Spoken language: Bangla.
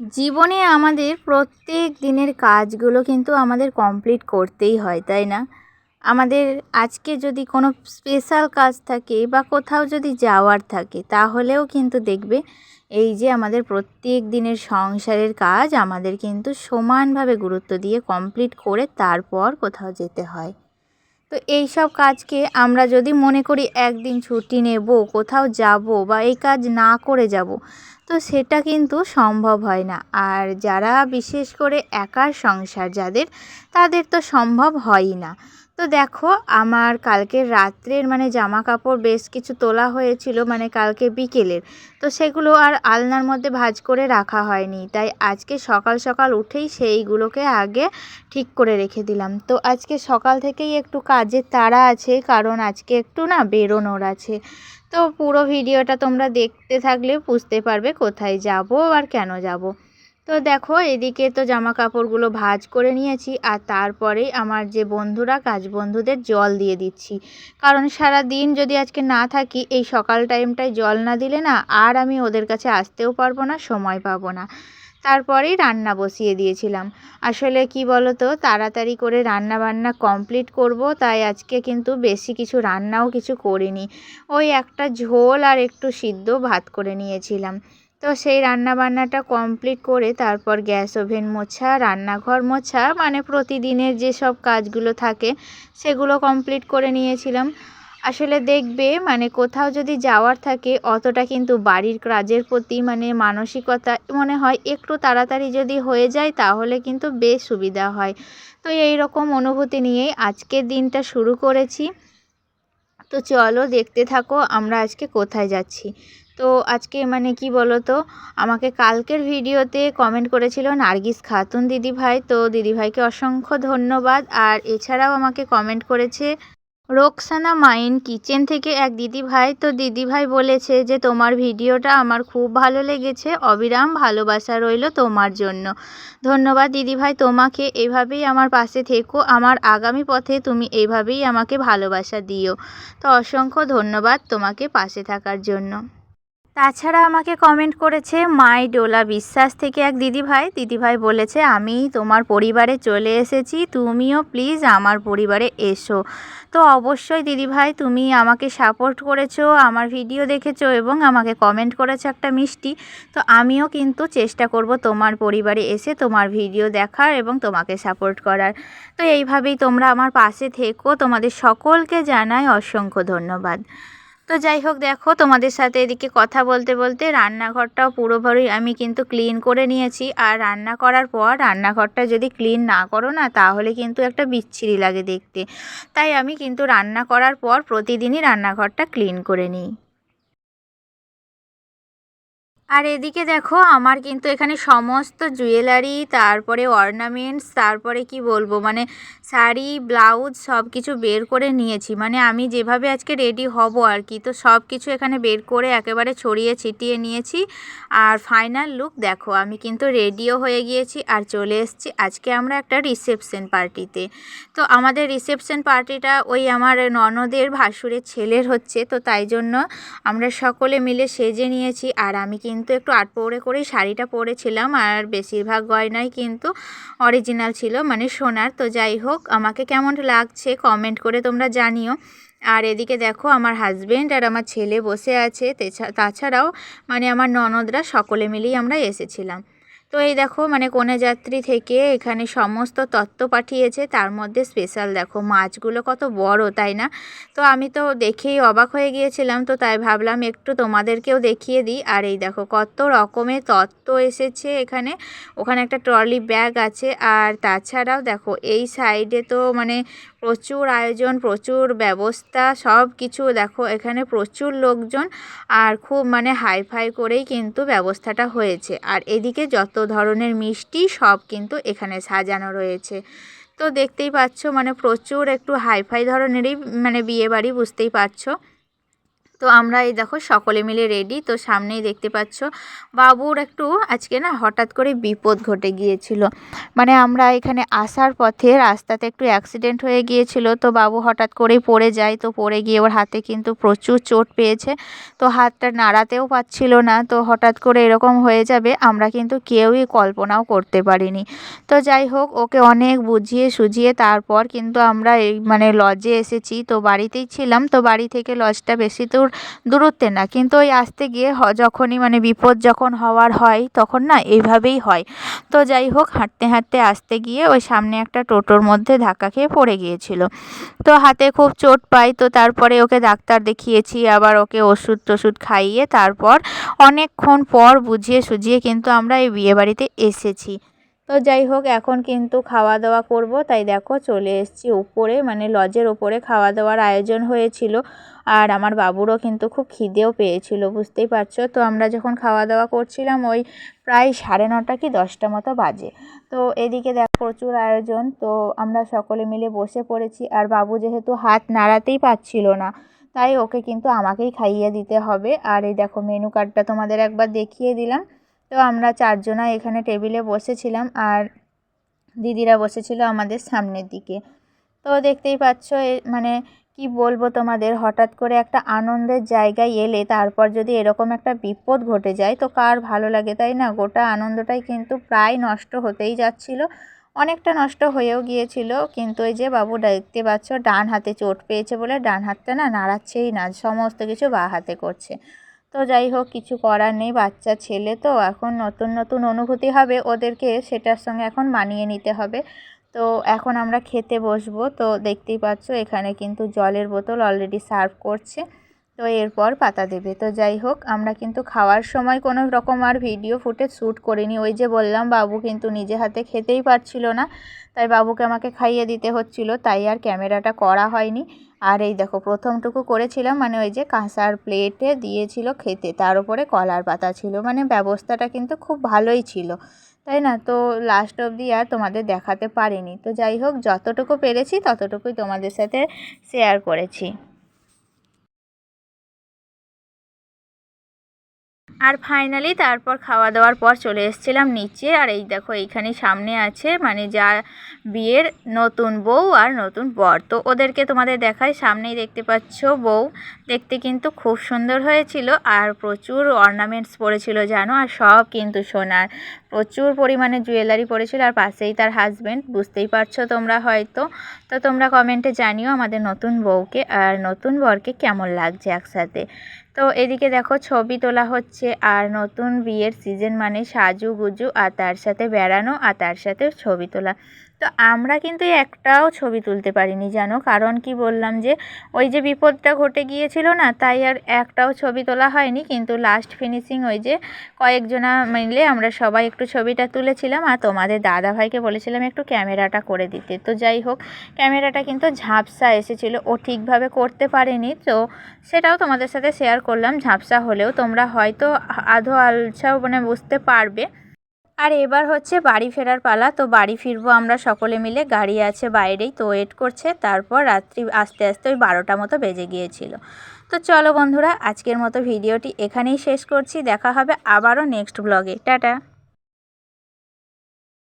জীবনে আমাদের প্রত্যেক দিনের কাজগুলো কিন্তু আমাদের কমপ্লিট করতেই হয়, তাই না? আমাদের আজকে যদি কোনো স্পেশাল কাজ থাকে বা কোথাও যদি যাওয়ার থাকে, তাহলেও কিন্তু দেখবে এই যে আমাদের প্রত্যেক দিনের সংসারের কাজ আমাদের কিন্তু সমানভাবে গুরুত্ব দিয়ে কমপ্লিট করে তারপর কোথাও যেতে হয়। তো এই সব কাজকে আমরা যদি মনে করি একদিন ছুটি নেব, কোথাও যাব বা এই কাজ না করে যাব তো সেটা কিন্তু সম্ভব হয় না। আর যারা বিশেষ করে একার সংসার যাদের, তাদের তো সম্ভব হয়ই না। তো দেখো, আমার কালকে রাত্রের মানে জামা কাপড় বেশ কিছু তোলা হয়েছিল মানে কালকে বিকেলের। তো সেগুলো আর আলনার মধ্যে ভাঁজ করে রাখা হয়নি। তাই আজকে সকাল সকাল উঠেই সেইগুলোকে আগে ঠিক করে রেখে দিলাম। তো আজকে সকাল থেকেই একটু কাজের তাড়া আছে, কারণ আজকে একটু না বেরোনোর আছে। তো পুরো ভিডিওটা তোমরা দেখতে থাকলে বুঝতে পারবে কোথায় যাব আর কেন যাব। তো দেখো, এদিকে তো জামা কাপড়গুলো ভাজ করে নিয়েছি আর তারপরে আমার যে বন্ধুরা, কাজ বন্ধুদের জল দিয়ে দিচ্ছি। কারণ সারা দিন যদি আজকে না থাকি, এই সকাল টাইমটায় জল না দিলে না আর আমি ওদের কাছে আসতেও পারব না, সময় পাবো না। তারপরেই রান্না বসিয়ে দিয়েছিলাম। আসলে কি বলো তো তাড়াতাড়ি করে রান্না বান্না কমপ্লিট করব, তাই আজকে কিন্তু বেশি কিছু রান্নাও কিছু করিনি। ওই একটা ঝোল আর একটু সিদ্ধ ভাত করে নিয়েছিলাম। তো সেই রান্না বান্নাটা কমপ্লিট করে তারপর গ্যাস ওভেন মোছা, রান্নাঘর মোছা মানে প্রতিদিনের যেসব কাজগুলো থাকে সেগুলো কমপ্লিট করে নিয়েছিলাম। আসলে দেখবে মানে কোথাও যদি যাওয়ার থাকে অতটা কিন্তু বাড়ির কাজের প্রতি মানে মানসিকতা মনে হয় একটু তাড়াতাড়ি যদি হয়ে যায় তাহলে কিন্তু বেশ সুবিধা হয়। তো এই রকম অনুভূতি নিয়েই আজকের দিনটা শুরু করেছি। তো চলো দেখতে থাকো আমরা আজকে কোথায় যাচ্ছি। তো আজকে মানে কি বলো তো আমাকে কালকের ভিডিওতে কমেন্ট করেছিল নার্গিস খাতুন দিদিভাই। তো দিদিভাইকে অসংখ্য ধন্যবাদ। আর এছাড়াও আমাকে কমেন্ট করেছে রোকসানা মাইন কিচেন থেকে এক দিদিভাই, তো দিদিভাই বলেছে যে, তোমার ভিডিওটা আমার খুব ভালো লেগেছে, অবিরাম ভালোবাসা রইল তোমার জন্য। ধন্যবাদ দিদিভাই, তোমাকে এভাবেই আমার পাশে থেকো, আমার আগামী পথে তুমি এইভাবেই আমাকে ভালোবাসা দিও। তো অসংখ্য ধন্যবাদ তোমাকে পাশে থাকার জন্য। তাছাড়া আমাকে কমেন্ট করেছে, মাই ডোলা বিশ্বাস থেকে এক দিদিভাই। দিদিভাই বলেছে, আমি তোমার পরিবারে চলে এসেছি, তুমিও প্লিজ আমার পরিবারে এসো। তো অবশ্যই দিদিভাই, তুমি আমাকে সাপোর্ট করেছ, আমার ভিডিও দেখেছ এবং আমাকে কমেন্ট করেছ একটা মিষ্টি। তো আমিও কিন্তু চেষ্টা করব তোমার পরিবারে এসে তোমার ভিডিও দেখার এবং তোমাকে সাপোর্ট করার। তো এইভাবেই তোমরা আমার পাশে থেকো। তোমাদের সকলকে জানাই অসংখ্য ধন্যবাদ। তো যাই হোক, দেখো তোমাদের সাথে এদিকে কথা বলতে বলতে রান্নাঘরটাও পুরোপুরি আমি কিন্তু ক্লিন করে নিয়েছি। আর রান্না করার পর রান্নাঘরটা যদি ক্লিন না করো না, তাহলে কিন্তু একটা বিচ্ছিরি লাগে দেখতে। তাই আমি কিন্তু রান্না করার পর প্রতিদিনই রান্নাঘরটা ক্লিন করে নিই। আর এদিকে দেখো, আমার কিন্তু এখানে সমস্ত জুয়েলারি তারপরে অর্নামেন্টস তারপরে কি বলব মানে শাড়ি ব্লাউজ সব কিছু বের করে নিয়েছি। মানে আমি যেভাবে আজকে রেডি হব আর কি, তো সব কিছু এখানে বের করে একেবারে ছড়িয়ে ছিটিয়ে নিয়েছি। আর ফাইনাল লুক দেখো, আমি কিন্তু রেডিও হয়ে গিয়েছি আর চলে এসেছি আজকে আমরা একটা রিসেপশন পার্টিতে তো আমাদের রিসেপশন পার্টিটা ওই আমার ননদের ভাসুরের ছেলের হচ্ছে, তো তাই জন্য আমরা সকলে মিলে সেজে নিয়েছি। আর আমি কিন্তু কিন্তু একটু আট পৌড়ে করেই শাড়িটা পরেছিলাম আর বেশিরভাগ গয়নাই কিন্তু অরিজিনাল ছিল মানে সোনার। তো যাই হোক, আমাকে কেমন লাগছে কমেন্ট করে তোমরা জানিও। আর এদিকে দেখো, আমার হাজব্যান্ড আর আমার ছেলে বসে আছে। তাছাড়াও মানে আমার ননদরা সকলে মিলেই আমরা এসেছিলাম। তো এই দেখো মানে কনে যাত্রী থেকে এখানে সমস্ত তত্ত্ব পাঠিয়েছে। তার মধ্যে স্পেশাল দেখো, মাছগুলো কত বড়, তাই না? তো আমি তো দেখেই অবাক হয়ে গিয়েছিলাম, তো তাই ভাবলাম একটু তোমাদেরকেও দেখিয়ে দিই। আর এই দেখো, কত রকমের তত্ত্ব এসেছে এখানে। ওখানে একটা ট্রলি ব্যাগ আছে, আর তাছাড়াও দেখো, এই সাইডে তো মানে প্রচুর আয়োজন, প্রচুর ব্যবস্থা, সব কিছু দেখো, এখানে প্রচুর লোকজন আর খুব মানে হাইফাই করেই কিন্তু ব্যবস্থাটা হয়েছে। আর এদিকে যত ধরনের মিষ্টি, সব কিন্তু এখানে সাজানো রয়েছে। তো দেখতেই পাচ্ছ মানে প্রচুর একটু হাইফাই ধরনেরই মানে বিয়েবাড়ি, বুঝতেই পারছ। তো আমরা এই দেখো সকলে মিলে রেডি তো সামনেই দেখতে পাচ্ছ বাবুর একটু আজকে না হঠাৎ করে বিপদ ঘটে গিয়েছিল। মানে আমরা এখানে আসার পথে রাস্তাতে একটু অ্যাক্সিডেন্ট হয়ে গিয়েছিল, তো বাবু হঠাৎ করেই পড়ে যায়, তো পড়ে গিয়ে ওর হাতে কিন্তু প্রচুর চোট পেয়েছে, তো হাতটা নাড়াতেও পাচ্ছিল না, তো হঠাৎ করে এরকম হয়ে যাবে, আমরা কিন্তু কেউই কল্পনাও করতে পারিনি। তো যাই হোক, ওকে অনেক বুঝিয়ে সুঝিয়ে তারপর কিন্তু আমরা এই মানে লজে এসেছি, তো বাড়িতেই ছিলাম, তো বাড়ি থেকে লজটা বেশি দূর দূর দূরত্বে না। কিন্তু ওই আসতে গিয়ে যখনই মানে বিপদ যখন হওয়ার হয়, তখন না এইভাবেই হয়। তো যাই হোক, হাঁটতে হাঁটতে আসতে গিয়ে ওই সামনে একটা টোটোর মধ্যে ধাক্কা খেয়ে পড়ে গিয়েছিল। তো হাতে খুব চোট পাই, তো তারপরে ওকে ডাক্তার দেখিয়েছি, আবার ওকে ওষুধ টষুধ খাইয়ে তারপর অনেকক্ষণ পর বুঝিয়ে সুঝিয়ে কিন্তু আমরা এই বিয়েবাড়িতে এসেছি। তো যাই হোক, এখন কিন্তু খাওয়া দাওয়া করব। তাই দেখো, চলে এসেছি উপরে মানে লজের ওপরে খাওয়া দাওয়ার আয়োজন হয়েছিল। আর আমার বাবুরও কিন্তু খুব খিদেও পেয়েছিল, বুঝতেই পারছ? তো আমরা যখন খাওয়া দাওয়া করছিলাম ওই প্রায় সাড়ে নটা কি দশটা মতো বাজে। তো এদিকে দেখ, প্রচুর আয়োজন। তো আমরা সকলে মিলে বসে পড়েছি। আর বাবু যেহেতু হাত নাড়াতেই পাচ্ছিল না, তাই ওকে কিন্তু আমাকেই খাইয়ে দিতে হবে। আর এই দেখো, মেনু কার্ডটা তোমাদের একবার দেখিয়ে দিলাম। তো আমরা চারজনা এখানে টেবিলে বসেছিলাম আর দিদিরা বসেছিল আমাদের সামনের দিকে। তো দেখতেই পাচ্ছ মানে কি বলব তোমাদের, হঠাৎ করে একটা আনন্দের জায়গায় এলে তারপর যদি এরকম একটা বিপদ ঘটে যায় তো কার ভালো লাগে, তাই না? গোটা আনন্দটাই কিন্তু প্রায় নষ্ট হতেই যাচ্ছিল, অনেকটা নষ্ট হয়েও গিয়েছিল। কিন্তু ওই যে বাবু দেখতে পাচ্ছ, ডান হাতে চোট পেয়েছে বলে, ডান হাতটা না নাড়াচ্ছেই না, সমস্ত কিছু বা হাতে করছে। তো যাই হোক, কিছু করার নেই, বাচ্চা, ছেলে তো, এখন নতুন নতুন অনুভূতি হবে ওদেরকে, সেটার সঙ্গে এখন মানিয়ে নিতে হবে। তো এখন আমরা খেতে বসবো, তো দেখতেই পাচ্ছ এখানে কিন্তু জলের বোতল অলরেডি সার্ভ করছে। তো এরপর পাতা দেবে। তো যাই হোক, আমরা কিন্তু খাওয়ার সময় কোনো রকম আর ভিডিও ফুটে শ্যুট করিনি। ওই যে বললাম, বাবু কিন্তু নিজে হাতে খেতেই পারছিল না। তাই বাবুকে আমাকে খাইয়ে দিতে হচ্ছিল, তাই আর ক্যামেরাটা করা হয়নি। আর এই দেখো, প্রথমটুকু করেছিলাম মানে ওই যে কাঁসার প্লেটে দিয়েছিল খেতে। তার উপরে কলার পাতা ছিল মানে ব্যবস্থাটা কিন্তু খুব ভালোই ছিল। তাই না? তো লাস্ট অবধি আর তোমাদের দেখাতে পারিনি। তো যাই হোক, যতটুকু পেরেছি, ততটুকুই তোমাদের সাথে শেয়ার করেছি। আর ফাইনালি তারপর খাওয়া দাওয়ার পর চলে এসেছিলাম নিচে। আর এই দেখো, এইখানে সামনে আছে মানে যা বিয়ের নতুন বউ আর নতুন বর। তো ওদেরকে তোমাদের দেখাই, সামনেই দেখতে পাচ্ছ বউ। দেখতে কিন্তু খুব সুন্দর হয়েছিল আর প্রচুর অর্নামেন্টস পড়েছিল, জানো? আর সব কিন্তু সোনার। প্রচুর পরিমাণে জুয়েলারি পরেছিল আর পাশেই তার হাজব্যান্ড বুঝতেই পারছ তোমরা হয়তো। তো তোমরা কমেন্টে জানিও আমাদের নতুন বউকে আর নতুন বরকে কেমন লাগছে একসাথে। তো এদিকে দেখো ছবি তোলা হচ্ছে আর নতুন বিয়ের সিজন মানে সাজু গুজু আর তার সাথে বেড়ানো আর তার সাথে ছবি তোলা। তো আমরা কিন্তু একটাও ছবি তুলতে পারিনি, জানো? কারণ কি বললাম যে, ওই যে বিপদটা ঘটে গিয়েছিল না, তাই আর একটাও ছবি তোলা হয়নি। কিন্তু লাস্ট ফিনিশিং ওই যে কয়েকজনা মিলে আমরা সবাই একটু ছবিটা তুলেছিলাম। আর তোমাদের দাদা ভাইকে বলেছিলাম একটু ক্যামেরাটা করে দিতে। তো যাই হোক, ক্যামেরাটা কিন্তু ঝাপসা এসেছিল। ও ঠিকভাবে করতে পারেনি। তো সেটাও তোমাদের সাথে শেয়ার করলাম। ঝাপসা হলেও তোমরা হয়তো আধো আলছাও মানে বুঝতে পারবে। আর এবার হচ্ছে বাড়ি ফেরার পালা। তো বাড়ি ফিরবো আমরা সকলে মিলে। গাড়ি আছে বাইরেই, তো ওয়েট করছে। তারপর রাত্রি আস্তে আস্তে ওই বারোটা মতো বেজে গিয়েছিল। তো চলো বন্ধুরা, আজকের মতো ভিডিওটি এখানেই শেষ করছি। দেখা হবে আবারও নেক্সট ব্লগে টাটা!